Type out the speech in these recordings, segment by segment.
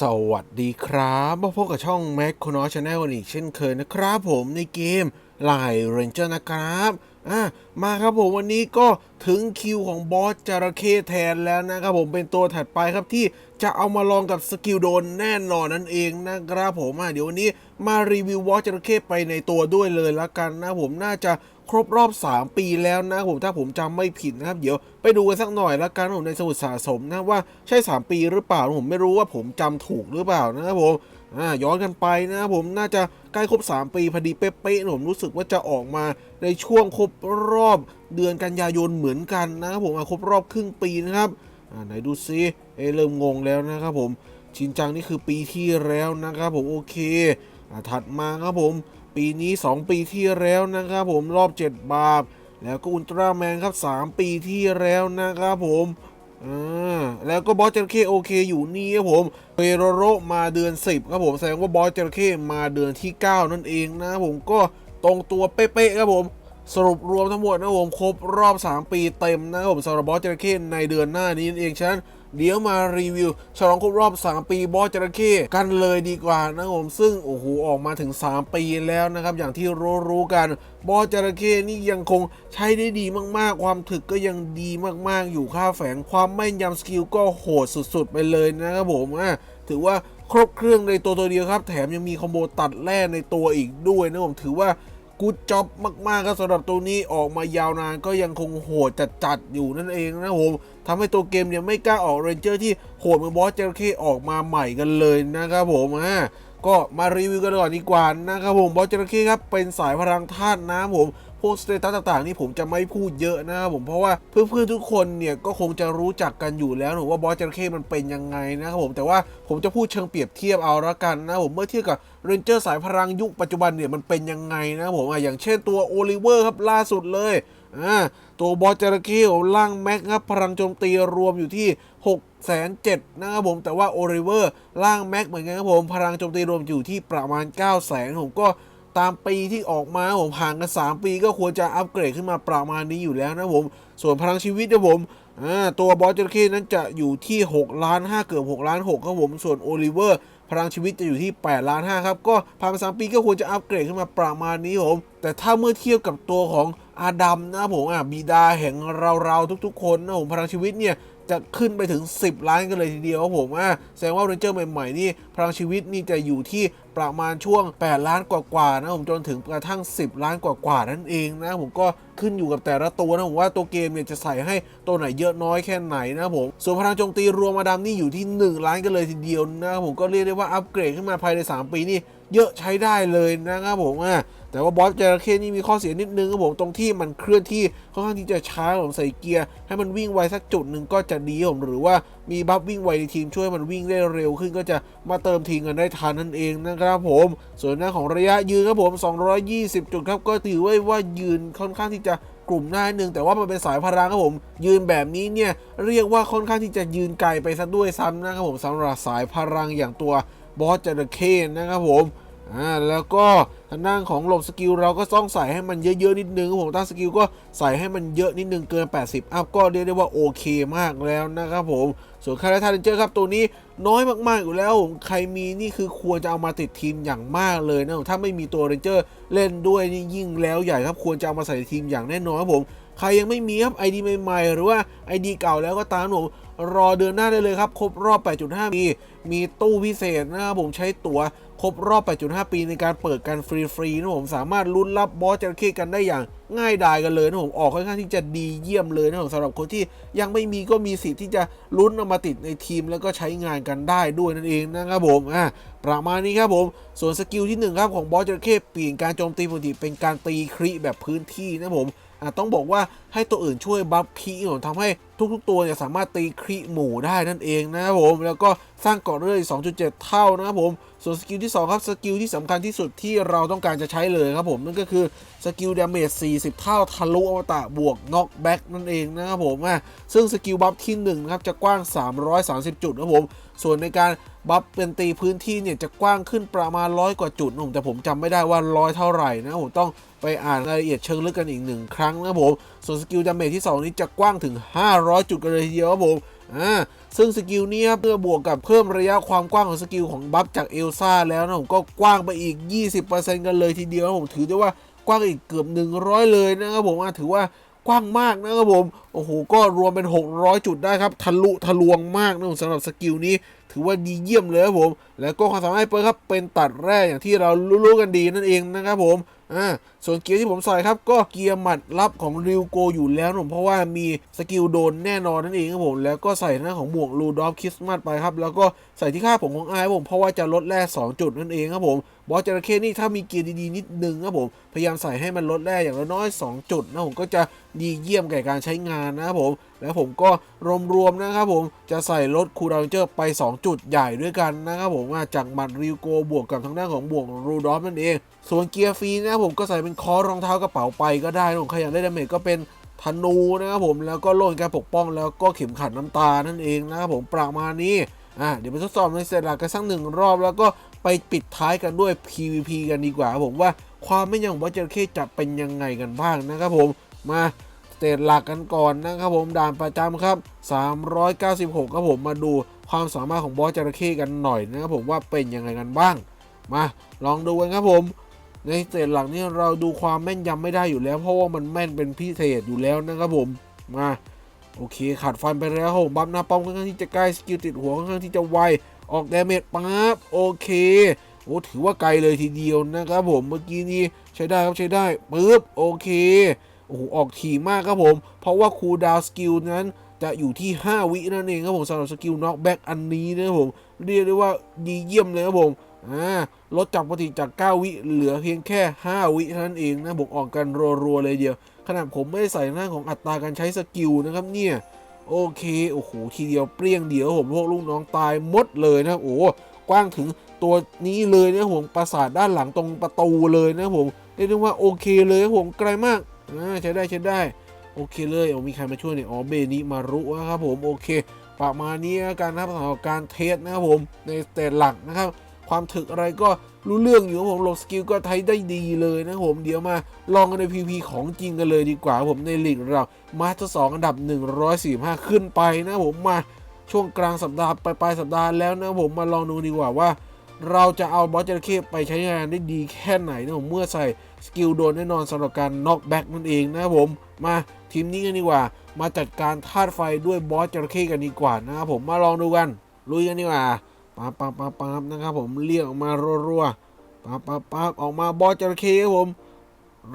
สวัสดีครับมาพบกับช่อง m a c c o n o c h a n n e l อีกเช่นเคยนะครับผมในเกม l i เรนเจอร์นะครับอะมาครับผมวันนี้ก็ถึงคิวของบอสจระเข้แทนแล้วนะครับผมเป็นตัวถัดไปครับที่จะเอามาลองกับสกิลโดนแน่นอนนั่นเองนะครับผมอะเดี๋ยววันนี้มารีวิวบอสจระเข้ไปในตัวด้วยเลยละกันนะผมน่าจะ ครบรอบ 3 ปีแล้วนะผมถ้าผมจำไม่ผิดนะครับ เดี๋ยวไปดูกันสักหน่อยละกันผมในสมุดสะสมนะว่าใช่ 3 ปีหรือเปล่าผมไม่รู้ว่าผมจำถูกหรือเปล่านะครับผมย้อนกันไปนะครับผมน่าจะใกล้ครบ 3 ปีพอดีเป๊ะๆผมรู้สึกว่าจะออกมาในช่วงครบรอบเดือนกันยายนเหมือนกันนะครับผมครบรอบครึ่งปีนะครับไหนดูซิเอเริ่มงงแล้วนะครับผมชินจังนี่คือปีที่แล้วนะครับผมโอเคอถัดมาครับผม ปีนี้ 2 ปีที่แล้วนะครับผมรอบ 7 บาปแล้วก็อุลตร้าแมนครับ 3 ปีที่แล้วนะครับผมอ่าแล้วก็บอสจระเคโอเคอยู่นี่ครับผมเฟโรโรมาเดือน 10 ครับผมแสดงว่าบอสจระเคมาเดือนที่ 9 นั่นเองนะครับผมก็ตรงตัวเป๊ะๆครับผม สรุปรวมทั้งหมดนะครับผมครบรอบ 3 ปีเต็มนะครับผมสำหรับบอสจระเข้ในเดือนหน้านี้นั่นเองฉะนั้นเดี๋ยวมารีวิวฉลองครบรอบ 3 ปีบอสจระเข้กันเลยดีกว่านะครับผมซึ่งโอ้โหออกมาถึง 3 ปีแล้วนะครับ อย่างที่รู้รู้กันบอสจระเข้นี่ยังคงใช้ได้ดีมากๆ ความถึกก็ยังดีมากๆ อยู่ค่าแฝงความแม่นยำสกิลก็โหดสุดๆ ไปเลยนะครับผมอะถือว่าครบเครื่องในตัวตัวเดียวครับ แถมยังมีคอมโบตัดแร่ในตัวอีกด้วยนะผมถือว่า กูดจ็อบมากๆครับสำหรับตัวนี้ออกมายาวนานก็ยังคงโหดจัดๆอยู่นั่นเองนะผมทำให้ตัวเกมเนี่ยไม่กล้าออกเรนเจอร์ที่โหดเหมือนบอสเจอร์เคออกมาใหม่กันเลยนะครับผมฮะก็มารีวิวกันก่อนดีกว่านะครับผมบอสเจอร์เคครับเป็นสายพลังธาตุน้ำผม พวกสเตตัสต่างๆนี่ผมจะไม่พูดเยอะนะครับผมเพราะว่าเพื่อนๆทุกคนเนี่ยก็คงจะรู้จักกันอยู่แล้วหนูว่าบอสจระเข้มันเป็นยังไงนะครับผมแต่ว่าผมจะพูดเชิงเปรียบเทียบเอาละกันนะผมเมื่อเทียบกับเรนเจอร์สายพลังยุคปัจจุบันเนี่ยมันเป็นยังไงนะครับผมอะอย่างเช่นตัวโอลิเวอร์ครับล่าสุดเลยอ่าตัวบอสจระเข้ขอล่างแม็กครับพลังโจมตีรวมอยู่ที่6แสนเจ็ดนะครับผมแต่ว่าโอลิเวอร์ล่างแม็กเหมือนกันครับผมพลังโจมตีรวมอยู่ที่ประมาณ 9 0 0แสนผมก็ ตามปีที่ออกมาผมห่างกัน 3 ปีก็ควรจะอัปเกรดขึ้นมาประมาณนี้อยู่แล้วนะผม ส่วนพลังชีวิตนะผมตัวบอสจระเข้นั้นจะอยู่ที่6ล้าน5เกือบ6ล้าน6ครับผม ส่วนโอลิเวอร์พลังชีวิตจะอยู่ที่8ล้าน5ครับก็ผ่านไป3ปีก็ควรจะอัปเกรดขึ้นมาประมาณนี้ผม แต่ถ้าเมื่อเทียบกับตัวของอาดัมนะผมอะบิดาแห่งเราๆทุก ๆ คนนะผมพลังชีวิตเนี่ย จะขึ้นไปถึง 10 ล้านกันเลยทีเดียวครับผมอะแสดงว่าเรนเจอร์ใหม่ๆนี่พลังชีวิตนี่จะอยู่ที่ประมาณช่วง 8 ล้านกว่าๆนะผมจนถึงกระทั่ง 10 ล้านกว่าๆนั่นเองนะผมก็ขึ้นอยู่กับแต่ละตัวนะผมว่าตัวเกมเนี่ยจะใส่ให้ตัวไหนเยอะน้อยแค่ไหนนะผมส่วนพลังโจมตีรวมมาดามนี่อยู่ที่ 1 ล้านกันเลยทีเดียวนะผมก็เรียกได้ว่าอัปเกรดขึ้นมาภายใน 3 ปีนี่เยอะใช้ได้เลยนะครับผมอะ แต่ว่าบอสจระเข้นี่มีข้อเสียนิดนึงครับผมตรงที่มันเคลื่อนที่ค่อนข้างที่จะช้าผมใส่เกียร์ ให้มันวิ่งไวสักจุดหนึ่งก็จะดีผมหรือว่ามีบัฟวิ่งไวในทีมช่วยมันวิ่งได้เร็วขึ้นก็จะมาเติมทีมกันได้ทันนั่นเองนะครับผม ส่วนหน้าของระยะยืนครับผม 220 จุดครับก็ถือว่าว่ายืนค่อนข้างที่จะกลุ่มหน้าหนึ่งแต่ว่ามันเป็นสายพลังครับผม ยืนแบบนี้เนี่ยเรียกว่าค่อนข้างที่จะยืนไกลไปซะด้วยซ้ำนะครับผมสำหรับสายพลังอย่างตัวบอสจระเข้นะครับผม อ่าแล้วก็ทางด้านของหลบสกิลเราก็ต้องใส่ให้มันเยอะๆนิดนึงครับผมตั้งสกิลก็ใส่ให้มันเยอะนิดนึงเกิน 80 อัพก็เรียกได้ว่าโอเคมากแล้วนะครับผมส่วนคาราทาเรนเจอร์ครับตัวนี้น้อยมากๆอยู่แล้วใครมีนี่คือควรจะเอามาติดทีมอย่างมากเลยนะถ้าไม่มีตัวเรนเจอร์เล่นด้วยนี่ยิ่งแล้วใหญ่ครับควรจะเอามาใส่ทีมอย่างแน่นอนครับผมใครยังไม่มีครับ ID ใหม่ๆ หรือว่า ID เก่าแล้วก็ตามผมรอเดือนหน้าได้เลยครับครบรอบ 8.5 ปีมีตู้พิเศษนะครับผมใช้ตั๋ว ครบรอบ 8.5 ปีในการเปิดกันฟรีๆนะผมสามารถลุ้นรับบอสจระเข้กันได้อย่างง่ายดายกันเลยนะผมออกค่อนข้างที่จะดีเยี่ยมเลยนะผมสำหรับคนที่ยังไม่มีก็มีสิทธิ์ที่จะลุ้นเอามาติดในทีมแล้วก็ใช้งานกันได้ด้วยนั่นเองนะครับผมอะประมาณนี้ครับผม ส่วนสกิลที่หนึ่งครับของบอสจระเข้เปลี่ยนการโจมตีปกติเป็นการตีคริแบบพื้นที่นะผมอะต้องบอกว่า ให้ตัวอื่นช่วยบัฟคีผมทำให้ทุกๆ ตัวเนี่ยสามารถตีครีหมู่ได้นั่นเองนะครับผมแล้วก็สร้างเกาะเรื่อย 2.7 เท่านะครับผมส่วนสกิลที่ 2 ครับ สกิลที่สำคัญที่สุดที่เราต้องการจะใช้เลยครับผมนั่นก็คือสกิลดาเมจ 40 เท่าทะลุอวตารบวกน็อกแบ็กนั่นเองนะครับผมอะซึ่งสกิลบัฟที่1นะครับจะกว้าง 330 จุดนะครับผมส่วนในการบัฟเป็นตีพื้นที่เนี่ยจะกว้างขึ้นประมาณร้อยกว่าจุดนะผมแต่ผมจำไม่ได้ว่าร้อยเท่าไหร่นะผมต้องไปอ่านรายละเอียดเชิงลึกกันอีกหนึ่งครั้งนะผมส่วนสกิลดาเมจที่ 2 นี้จะกว้างถึง 500 จุดกันเลยทีเดียวครับผมอ่าซึ่งสกิลนี้ครับเพื่อบวกกับเพิ่มระยะความกว้างของสกิลของบัฟจากเอลซ่าแล้วนะผมก็กว้างไปอีก 20%กันเลยทีเดียวนะผมถือได้ว่ากว้างอีกเกือบ 100 เลยนะครับผมอะถือว่ากว้างมากนะครับผมโอ้โหก็รวมเป็น 600 จุดได้ครับทะลุทะลวงมากนะผมสำหรับสกิลนี้ ถือว่าดีเยี่ยมเลยครับผม แล้วก็ความสามารถเปิดครับเป็นตัดแร่อย่างที่เรารู้ๆกันดีนั่นเองนะครับผม อ่าส่วนเกียร์ที่ผมใส่ครับก็เกียร์หมัดลับของริวโกอยู่แล้วผมเพราะว่ามีสกิลโดนแน่นอนนั่นเองครับผมแล้วก็ใส่หน้าของหมวกลูดอฟคริสต์มาสไปครับแล้วก็ใส่ที่ค่าผมของไอายผมเพราะว่าจะลดแร่2จุดนั่นเองครับผมบอสจระเข้นี่ถ้ามีเกียร์ดีๆนิดนึงครับผมพยายามใส่ให้มันลดแร่อย่างละน้อย 2 จุดนะผมก็จะดีเยี่ยมแก่การใช้งานนะครับผมแล้วผมก็รวมๆนะครับผมจะใส่ลดคูลดาวน์เจอร์ไป 2 จุดใหญ่ด้วยกันนะครับผมจากหมัดริวโกบวกกับทางด้านของบวกรูดอฟนั่นเอง ส่วนเกียร์ฟรีนะครับผมก็ใส่เป็นคอรองเท้ากระเป๋าไปก็ได้นะผมใครอยากได้ดาเมจก็เป็นธนูนะครับผมแล้วก็โล่นการปกป้องแล้วก็เข็มขัดน้ำตานั่นเองนะครับผมประมาณนี้อะเดี๋ยวไปทดสอบในเซตหลักกันสักหนึ่งรอบแล้วก็ไปปิดท้ายกันด้วย PVP กันดีกว่าผมว่าความไม่ยังของบอสจระเข้จะเป็นยังไงกันบ้างนะครับผมมาสเตจหลักกันก่อนนะครับผมด่านประจำครับ 396 ครับผมมาดูความสามารถของบอสจระเข้กันหน่อยนะครับผมว่าเป็นยังไงกันบ้าง มาลองดูกันครับผม ในสเตจหลักนี่เราดูความแม่นยำไม่ได้อยู่แล้ว เพราะว่ามันแม่นเป็นพิเศษอยู่แล้วนะครับผมมาโอเคขาดฟันไปแล้วครับผมบัฟหน้าป้อมค่อนข้างที่จะใกล้สกิลติดหัวค่อนข้างที่จะไวออกดาเมจปั๊บโอเคโอ้ถือว่าไกลเลยทีเดียวนะครับผมเมื่อกี้นี้ใช้ได้ครับใช้ได้ปึ๊บโอเคโอ้โหออกถี่มากครับผม เพราะว่าคูดาวสกิลนั้นจะอยู่ที่ 5 วินั่นเองครับผมสำหรับสกิลน็อกแบ็กอันนี้นะครับผม เรียกได้ว่าดีเยี่ยมเลยครับผม ลดจากปกติจาก 9 วิเหลือเพียงแค่ 5 วิเท่านั้นเองนะผมออกกันรัวๆเลยเดียว ขนาดผมไม่ได้ใส่หน้าของอัตราการใช้สกิลนะครับเนี่ยโอเค โอ้โห ทีเดียวเปรี้ยงเดียวผมพวกลูกน้องตายหมดเลยนะโอ้กว้างถึงตัวนี้เลยนะผมปราสาทด้านหลังตรงประตูเลยนะผมเรียกได้ว่าโอเคเลยผมไกลมากอ่าใช้ได้ใช้ได้ โอเคเลยเอามีใครมาช่วยเนี่ยอ๋อเบนิมารุนะครับผมโอเคประมาณนี้แล้วกันนะครับสำหรับการเทสนะครับผมในสเตจหลักนะครับ ความถึกอะไรก็รู้เรื่องอยู่ผมลงสกิลก็ใช้ได้ดีเลยนะผมเดี๋ยวมาลองกันใน PP ของจริงกันเลยดีกว่าผมในลีกเรามาสเตอร์สองอันดับ 145 ขึ้นไปนะผมมาช่วงกลางสัปดาห์ปลายสัปดาห์แล้วนะผมมาลองดูดีกว่าว่า เราจะเอาบอสจระเข้ไปใช้งานได้ดีแค่ไหนนะผมเมื่อใส่สกิลโดนแน่นอนสำหรับการน็อกแบ็กนั่นเองนะผมมาทีมนี้กันดีกว่า มาจัดการธาตุไฟด้วยบอสจระเข้กันดีกว่านะครับผมมาลองดูกันลุยกันดีกว่า ปั๊บปั๊บปั๊บปั๊บนะครับผมเรียกออกมารัวๆปั๊บปั๊บปั๊บออกมาบอสจระเข้ครับผม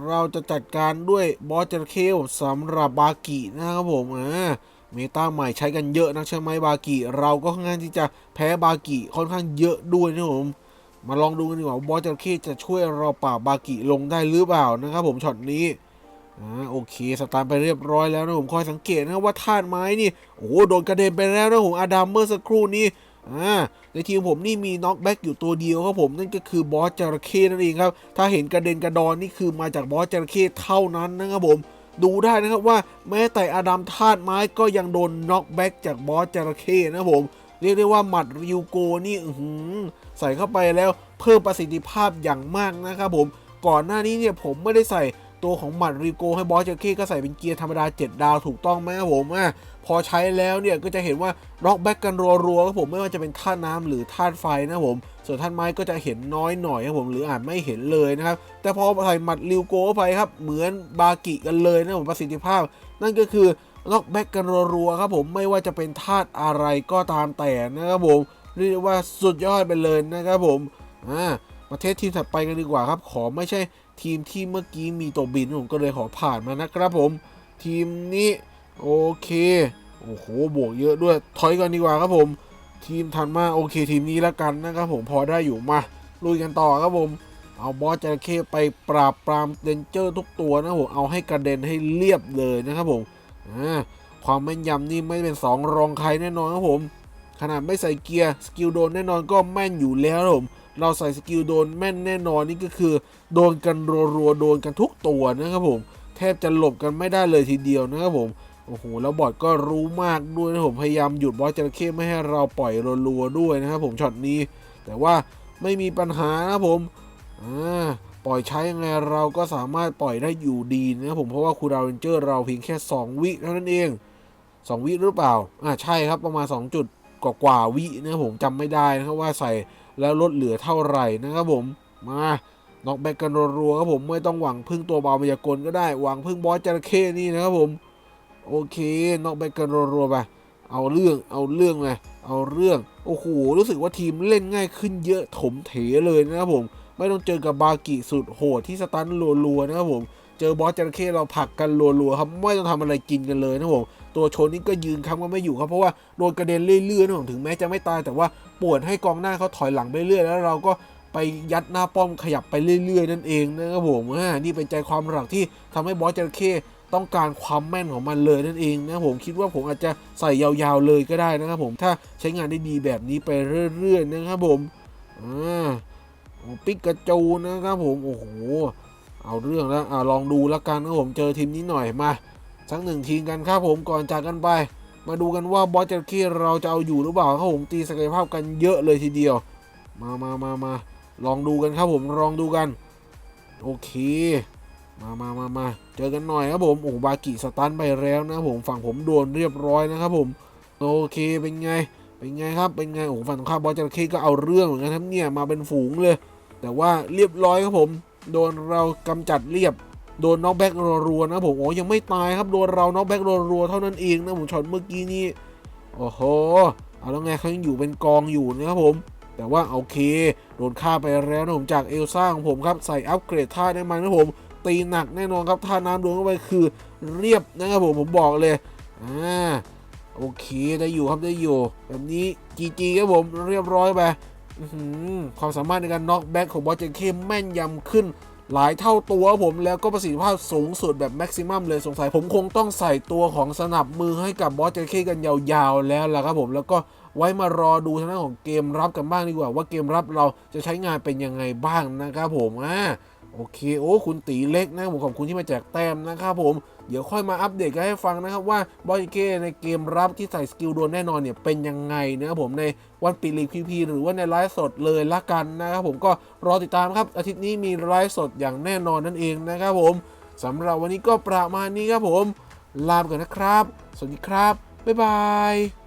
เราจะจัดการด้วยบอสจระเข้ผมสำหรับบากินะครับผมอ่าเมตาใหม่ใช้กันเยอะนักใช่ไหมบากิเราก็ค่อนข้างที่จะแพ้บากิค่อนข้างเยอะด้วยนะผมมาลองดูกันดีกว่าบอสจระเข้จะช่วยเราปราบบากิลงได้หรือเปล่านะครับผมช็อตนี้อ่าโอเคสตาร์ไปเรียบร้อยแล้วนะผมคอยสังเกตนะว่าธาตุไม้นี่โอ้โหโดนกระเด็นไปแล้วนะผมอาดัมเมื่อสักครู่นี้ อ่าในทีมผมนี่มีน็อกแบ็กอยู่ตัวเดียวครับผมนั่นก็คือบอสจระเข้นั่นเองครับ ถ้าเห็นกระเด็นกระดอนนี่คือมาจากบอสจระเข้เท่านั้นนะครับผมดูได้นะครับว่าแม้แต่อดัมธาตุไม้ก็ยังโดนน็อกแบ็กจากบอสจระเข้นะครับผมเรียกได้ว่าหมัดริวโกนี่ใส่เข้าไปแล้วเพิ่มประสิทธิภาพอย่างมากนะครับผม ก่อนหน้านี้เนี่ยผมไม่ได้ใส่ ตัวของหมัดริโกให้บอสเจอเคก็ใส่เป็นเกียร์ธรรมดา 7 ดาวถูกต้องไหมครับผมอะพอใช้แล้วเนี่ยก็จะเห็นว่าล็อกแบ็กกันรัวๆครับผมไม่ว่าจะเป็นท่าน้ำหรือท่าไฟนะครับผมส่วนท่านไม้ก็จะเห็นน้อยหน่อยครับผมหรืออาจไม่เห็นเลยนะครับแต่พอใส่หมัดริวโกเข้าไปครับเหมือนบากิกันเลยนะผมประสิทธิภาพ นั่นก็คือล็อกแบ็กกันรัวๆครับผมไม่ว่าจะเป็นธาตุอะไรก็ตามแต่นะครับผมเรียกว่าสุดยอดไปเลยนะครับผมอ่ามาเทสทีมถัดไปกันดีกว่าครับ ขอไม่ใช่ ทีมที่เมื่อกี้มีตัวบินผมก็เลยขอผ่านมานะครับผม ทีมนี้โอเคโอ้โหบวกเยอะด้วยถอยกันดีกว่าครับผม ทีมถัดมาโอเคทีมนี้ล้วกันนะครับผมพอได้อยู่มาลุยกันต่อครับผมเอาบอสจระเข้ไปปราบปรามเดนเจอร์ทุกตัวนะผมเอาให้กระเด็นให้เรียบเลยนะครับผมความแม่นยำนี่ไม่เป็น2รองใครแน่นอนครับผมขนาดไม่ใส่เกียร์สกิลโดนแน่นอนก็แม่นอยู่แล้วครับผม เราใส่สกิลโดนแม่นแน่นอนนี่ก็คือ โดนกันรัวๆโดนกันทุกตัวนะครับผม แทบจะหลบกันไม่ได้เลยทีเดียวนะครับผมโอ้โหแล้วบอดก็รู้มากด้วยนะผมพยายามหยุดบอสจระเข้ไม่ให้เราปล่อยรัวๆด้วยนะครับผมช็อตนี้ แต่ว่าไม่มีปัญหานะผมอ่าปล่อยใช้ยังไงเราก็สามารถปล่อยได้อยู่ดีนะครับผมเพราะว่าคูดาวเรนเจอร์เราเพียงแค่ 2 วิเท่านั้นเอง 2 วิหรือเปล่าอ่าใช่ครับประมาณ 2 จุดกว่ากว่าๆวินะครับผมจำไม่ได้นะครับว่าใส่ แล้วลดเหลือเท่าไหร่นะครับผมมาน็อกแบ็กกันรัวๆครับผมไม่ต้องหวังพึ่งตัวเบามายากลก็ได้หวังพึ่งบอสจระเข้นี่นะครับผมโอเคน็อกแบ็กกันรัวๆไปเอาเรื่องเอาเรื่องไงเอาเรื่องโอ้โหรู้สึกว่าทีมเล่นง่ายขึ้นเยอะถมเถเลยนะครับผม ไม่ต้องเจอกับบากิสุดโหดที่สตันรัวๆนะครับผมเจอบอสจระเข้เราผลักกันรัวๆครับไม่ต้องทำอะไรกินกันเลยนะครับผม ตัวชนนี่ก็ยืนค้ำกันไม่อยู่ครับเพราะว่าโดนกระเด็นเรื่อยๆนะถึงแม้จะไม่ตายแต่ว่าปวดให้กองหน้าเขาถอยหลังไปเรื่อยแล้วเราก็ไปยัดหน้าป้อมขยับไปเรื่อยๆ นั่นเองนะครับผมนี่เป็นใจความหลักที่ทำให้บอสจระเข้ต้องการความแม่นของมันเลยนั่นเองนะผมคิดว่าผมอาจจะใส่ยาวๆเลยก็ได้นะครับผมถ้าใช้งานได้ดีแบบนี้ไปเรื่อยๆนะครับผมอ่าปิกาจูนะครับผมโอ้โหเอาเรื่องแล้วอ่าลองดูแล้วกันนะผมเจอทีมนี้หน่อยมา สักหนึ่งทีมกันครับผมก่อนจากกันไป มาดูกันว่าบอสจระเข้เราจะเอาอยู่หรือเปล่าครับผมตีศักยภาพกันเยอะเลยทีเดียว มามามามาลองดูกันครับผมลองดูกัน โอเค มามามามาเจอกันหน่อยครับผมโอ้บากิสตันไปแล้วนะผมฝั่งผมโดนเรียบร้อยนะครับผมโอเคเป็นไงเป็นไงครับ เป็นไง โอ้ฝั่งตรงข้ามบอสจระเข้ก็เอาเรื่องเหมือนกันครับเนี่ย มาเป็นฝูงเลย แต่ว่าเรียบร้อยครับผม โดนเรากำจัดเรียบ โดนน็อกแบ็กรัวๆนะผมโอ้ยังไม่ตายครับโดนเราน็อกแบ็กรัวๆเท่านั้นเองนะผมช็อตเมื่อกี้นี้โอ้โหเอาแล้วไงเขายังอยู่เป็นกองอยู่นะครับผม แต่ว่าโอเค โดนฆ่าไปแล้วนะผมจากเอลซ่าของผมครับใส่อัปเกรดท่าได้ไหมนะผมตีหนักแน่นอนครับท่าน้ำโดนเข้าไปคือเรียบนะครับผมผมบอกเลยอ่าโอเคได้อยู่ครับได้อยู่ แบบนี้จีจีครับผมเรียบร้อยไปความสามารถในการน็อกแบ็กของบอสเจนเข้มแม่นยำขึ้น หลายเท่าตัวผมแล้วก็ประสิทธิภาพสูงสุดแบบแม็กซิมัมเลยสงสัย ผมคงต้องใส่ตัวของสนับมือให้กับบอสเจเคกันยาวๆแล้วล่ะครับผมแล้วก็ไว้มารอดูทางด้านของเกมรับกันบ้างดีกว่า ว่าเกมรับเราจะใช้งานเป็นยังไงบ้างนะครับผมอ่า โอเคโอ้คุณตีเล็กนะผมขอบคุณที่มาแจกแต้มนะครับผมเดี๋ยวค่อยมาอัปเดตกันให้ฟังนะครับว่าบอสเก้ในเกมรับที่ใส่สกิลโดนแน่นอนเนี่ยเป็นยังไงนะครับผมในวันปีลีกพีพีหรือว่าในไลฟ์สดเลยละกันนะครับผมก็รอติดตามครับอาทิตย์นี้มีไลฟ์สดอย่างแน่นอนนั่นเองนะครับผมสำหรับวันนี้ก็ประมาณนี้ครับผม ลาไปก่อนนะครับ สวัสดีครับ บ๊ายบาย